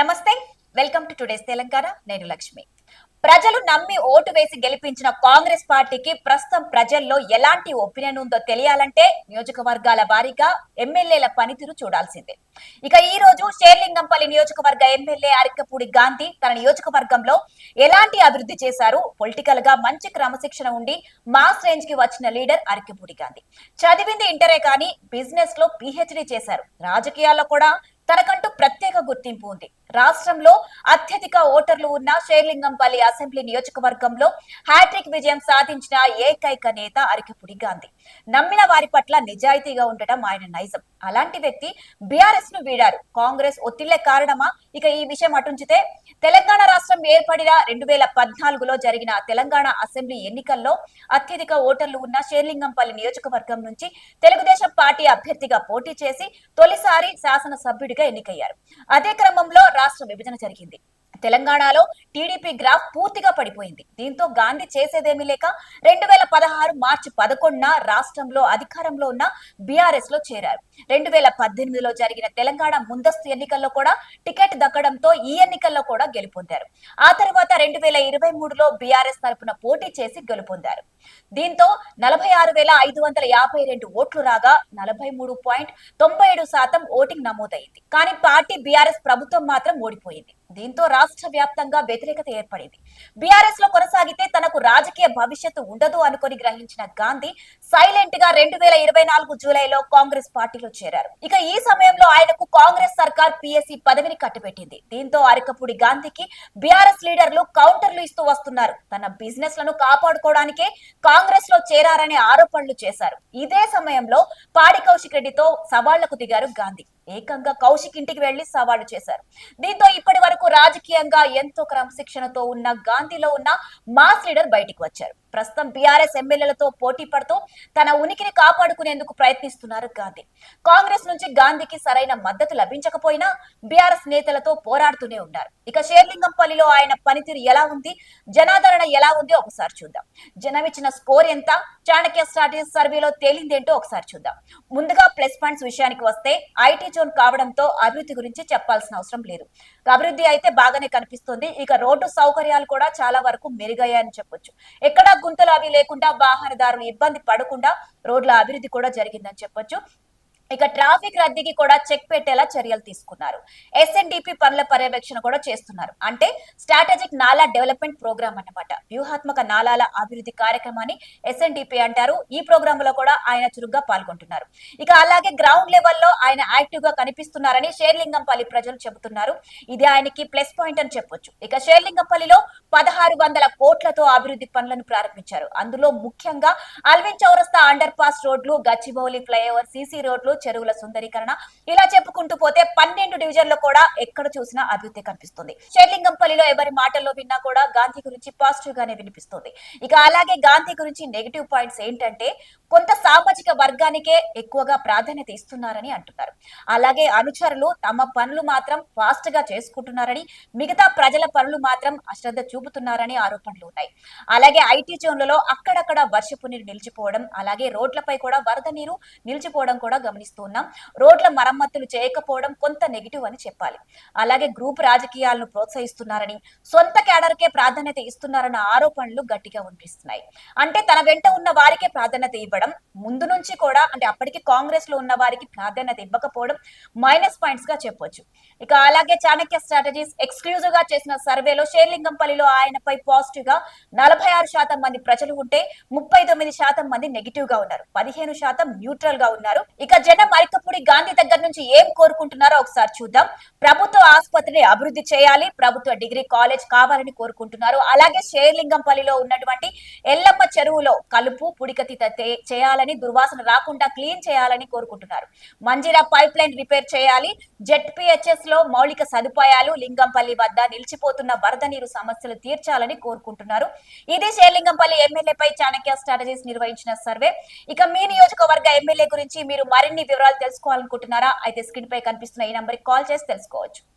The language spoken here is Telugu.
నమస్తే వెల్కమ్ టు టుడేస్ తెలంగాణ. నేను లక్ష్మి. ప్రజలు నమ్మి ఓటు వేసి గెలిపించిన కాంగ్రెస్ పార్టీకి ప్రస్తుతం ప్రజల్లో ఎలాంటి ఒపీనియన్ ఉందో తెలియాలంటే నియోజకవర్గాల వారీగా ఎమ్మెల్యేల పనితీరు చూడాల్సిందే. ఇక ఈ రోజు షేర్లింగంపల్లి నియోజకవర్గ ఎమ్మెల్యే అరికపూడి గాంధీ తన నియోజకవర్గంలో ఎలాంటి అభివృద్ధి చేశారు? పొలిటికల్గా మంచి క్రమశిక్షణ ఉండి మాస్ రేంజ్కి వచ్చిన లీడర్ అరికపూడి గాంధీ. చదివింది ఇంటరే కానీ బిజినెస్లో పిహెచ్డి చేశారు. రాజకీయాల్లో కూడా తనకంటూ ప్రత్యేక గుర్తింపు ఉంది. రాష్ట్రంలో అత్యధిక ఓటర్లు ఉన్న షేర్లింగంపల్లి అసెంబ్లీ నియోజకవర్గంలో హ్యాట్రిక్ విజయం సాధించిన ఏకైక నేత అరికపుడి గాంధీ. నమ్మిన వారి పట్ల నిజాయితీగా ఉండటం ఆయన నైజం. అలాంటి వ్యక్తి బీఆర్ఎస్ను వీడారు. కాంగ్రెస్ ఒత్తిళ్ళే కారణమా? ఇక ఈ విషయం అటుంచితే తెలంగాణ రాష్ట్రం ఏర్పడిన రెండు వేల పద్నాలుగులో జరిగిన తెలంగాణ అసెంబ్లీ ఎన్నికల్లో అత్యధిక ఓటర్లు ఉన్న షేర్లింగంపల్లి నియోజకవర్గం నుంచి తెలుగుదేశం పార్టీ అభ్యర్థిగా పోటీ చేసి తొలిసారి శాసనసభ్యుడిగా ఎన్నికయ్యారు. అదే క్రమంలో రాష్ట్ర విభజన జరిగింది. తెలంగాణలో టీడీపీ గ్రాఫ్ పూర్తిగా పడిపోయింది. దీంతో గాంధీ చేసేదేమీ లేక రెండు వేల పదహారు మార్చి పదకొండున రాష్ట్రంలో అధికారంలో ఉన్న బీఆర్ఎస్లో చేరారు. రెండు వేల పద్దెనిమిదిలో జరిగిన తెలంగాణ ముందస్తు ఎన్నికల్లో కూడా టికెట్ దక్కడంతో ఈ ఎన్నికల్లో కూడా గెలుపొందారు. ఆ తర్వాత రెండు వేల ఇరవై మూడులో బీఆర్ఎస్ తరపున పోటీ చేసి గెలుపొందారు. దీంతో నలభై ఆరు వేల ఐదు వందల యాభై రెండు ఓట్లు రాగా నలభై మూడు పాయింట్ తొంభై ఏడు శాతం ఓటింగ్ నమోదైంది. కానీ పార్టీ బీఆర్ఎస్ ప్రభుత్వం మాత్రం ఓడిపోయింది. దీంతో రాష్ట్ర వ్యాప్తంగా వ్యతిరేకత ఏర్పడింది. బీఆర్ఎస్లో కొనసాగితే తనకు రాజకీయ భవిష్యత్తు ఉండదు అనుకొని గ్రహించిన గాంధీ సైలెంట్గా రెండు వేల ఇరవై నాలుగు జూలైలో కాంగ్రెస్ పార్టీలో చేరారు. ఇక ఈ సమయంలో ఆయనకు కాంగ్రెస్ సర్కార్ పిఎస్సి పదవిని కట్టుబెట్టింది. దీంతో అరకపూడి గాంధీకి బీఆర్ఎస్ లీడర్లు కౌంటర్లు ఇస్తూ వస్తున్నారు. తన బిజినెస్లను కాపాడుకోవడానికే కాంగ్రెస్లో చేరారనే ఆరోపణలు చేశారు. ఇదే సమయంలో పాడి కౌశిక్ రెడ్డితో సవాళ్ళకు దిగారు గాంధీ. ఏకంగా కౌశిక్ ఇంటికి వెళ్ళి సవాళ్ళు చేశారు. దీంతో ఇప్పటి వరకు రాజకీయంగా ఎంతో క్రమశిక్షణతో ఉన్న గాంధీలో ఉన్న మాస్ లీడర్ బయటికి వచ్చారు. ప్రస్తుతం బీఆర్ఎస్ ఎమ్మెల్యేలతో పోటీ పడుతూ తన ఉనికిని కాపాడుకునేందుకు ప్రయత్నిస్తున్నారు గాంధీ. కాంగ్రెస్ నుంచి గాంధీకి సరైన మద్దతు లభించకపోయినా బీఆర్ఎస్ నేతలతో పోరాడుతూనే ఉన్నారు. ఇక షేర్లింగంపల్లిలో ఆయన పనితీరు ఎలా ఉంది? జనాదరణ ఎలా ఉంది? ఒకసారి చూద్దాం. జనం ఇచ్చిన స్కోర్ ఎంత? చాణక్య స్టడీస్ సర్వేలో తేలిందేంటో ఒకసారి చూద్దాం. ముందుగా ప్లస్ పాయింట్స్ విషయానికి వస్తే ఐటీ జోన్ కావడంతో అభివృద్ధి గురించి చెప్పాల్సిన అవసరం లేదు. అభివృద్ధి అయితే బాగానే కనిపిస్తుంది. ఇక రోడ్డు సౌకర్యాలు కూడా చాలా వరకు మెరుగయ్యాయని చెప్పొచ్చు. ఎక్కడా గుంతలు అవి లేకుండా వాహనదారులు ఇబ్బంది పడకుండా రోడ్ల అభివృద్ధి కూడా జరిగిందని చెప్పొచ్చు. ఇక ట్రాఫిక్ రద్దీకి కూడా చెక్ పెట్టేలా చర్యలు తీసుకున్నారు. ఎస్ఎన్డిపి పనుల పర్యవేక్షణ కూడా చేస్తున్నారు. అంటే స్ట్రాటజిక్ నాలా డెవలప్మెంట్ ప్రోగ్రామ్ అన్నమాట. వ్యూహాత్మక నాలాల అభివృద్ధి కార్యక్రమాన్ని ఎస్ఎన్డిపి అంటారు. ఈ ప్రోగ్రామ్లో కూడా ఆయన చురుగ్గా పాల్గొంటున్నారు. ఇక అలాగే గ్రౌండ్ లెవెల్లో ఆయన యాక్టివ్గా కనిపిస్తున్నారని షేర్లింగంపల్లి ప్రజలు చెబుతున్నారు. ఇది ఆయనకి ప్లస్ పాయింట్ అని చెప్పొచ్చు. ఇక షేర్లింగంపల్లిలో పదహారు వందల కోట్లతో అభివృద్ధి పనులను ప్రారంభించారు. అందులో ముఖ్యంగా అల్విన్ చౌరస్తా అండర్ పాస్ రోడ్లు గచ్చిబౌలి ఫ్లైఓవర్ సీసీ రోడ్లు చెరువుల సుందరీకరణ ఇలా చెప్పుకుంటూ పోతే పన్నెండు డివిజన్లు కూడా ఎక్కడ చూసినా అభివృద్ధి కనిపిస్తుంది. షేర్లింగంపల్లిలో ఎవరి మాటల్లో విన్నా కూడా గాంధీ గురించి పాజిటివ్ గానే వినిపిస్తుంది. ఇక అలాగే గాంధీ గురించి నెగిటివ్ పాయింట్స్ ఏంటంటే కొంత సామాజిక వర్గానికే ఎక్కువగా ప్రాధాన్యత ఇస్తున్నారని అంటున్నారు. అలాగే అనుచరులు తమ పనులు మాత్రం ఫాస్ట్గా చేసుకుంటున్నారని మిగతా ప్రజల పనులు మాత్రం అశ్రద్ధ చూపుతున్నారని ఆరోపణలు ఉన్నాయి. అలాగే ఐటీ జోన్లలో అక్కడక్కడ వర్షపు నీరు నిలిచిపోవడం అలాగే రోడ్లపై కూడా వరద నీరు నిలిచిపోవడం కూడా గమనిస్తున్నాం రోడ్ల మరమ్మతులు చేయకపోవడం కొంత నెగిటివ్ అని చెప్పాలి. అలాగే గ్రూప్ రాజకీయాలను ప్రోత్సహిస్తున్నారని సొంత కేడర్కే ప్రాధాన్యత ఇస్తున్నారన్న ఆరోపణలు గట్టిగా వినిపిస్తున్నాయి. అంటే తన వెంట ఉన్న వారికే ప్రాధాన్యత ఇవ్వడం ముందు నుంచి కూడా అంటే అప్పటికి కాంగ్రెస్లో ఉన్న వారికి ప్రాధాన్యత ఇవ్వకపోవడం మైనస్ పాయింట్స్గా చెప్పొచ్చు. ఇక అలాగే చాణక్య స్ట్రాటజీస్ ఎక్స్క్లూజివ్గా చేసిన సర్వేలో షేర్లింగంపల్లిలో ఆయనపై పాజిటివ్గా నలభై ఆరు శాతం మంది ప్రజలు ఉంటే ముప్పై తొమ్మిది శాతం మంది నెగిటివ్గా ఉన్నారు. పదిహేను శాతం న్యూట్రల్గా ఉన్నారు. ఇక జనం మరికపూడి గాంధీ దగ్గర నుంచి ఏం కోరుకుంటున్నారో ఒకసారి చూద్దాం. ప్రభుత్వ ఆసుపత్రిని అభివృద్ధి చేయాలి ప్రభుత్వ డిగ్రీ కాలేజ్ కావాలని కోరుకుంటున్నారు. అలాగే షేర్లింగంపల్లిలో ఉన్నటువంటి ఎల్లమ్మ చెరువులో కలుపు పుడికతీత చేయాలని దుర్వాసన రాకుండా క్లీన్ చేయాలని కోరుకుంటున్నారు. మంజీరా పైప్ లైన్ రిపేర్ చేయాలి. జెడ్పీహెచ్ఎస్లో మౌలిక సదుపాయాలు లింగంపల్లి వద్ద నిలిచిపోతున్న వరద నీరు సమస్యలు తీర్చాలని కోరుకుంటున్నారు. ఇది షేర్లింగంపల్లి ఎమ్మెల్యేపై చాణక్య స్ట్రాటజీస్ నిర్వహించిన సర్వే. ఇక మీ నియోజకవర్గ ఎమ్మెల్యే గురించి మీరు మరిన్ని వివరాలు తెలుసుకోవాలనుకుంటున్నారా? అయితే స్క్రీన్ పై కనిపిస్తున్న ఈ నంబర్ కాల్ చేసి తెలుసుకోవచ్చు.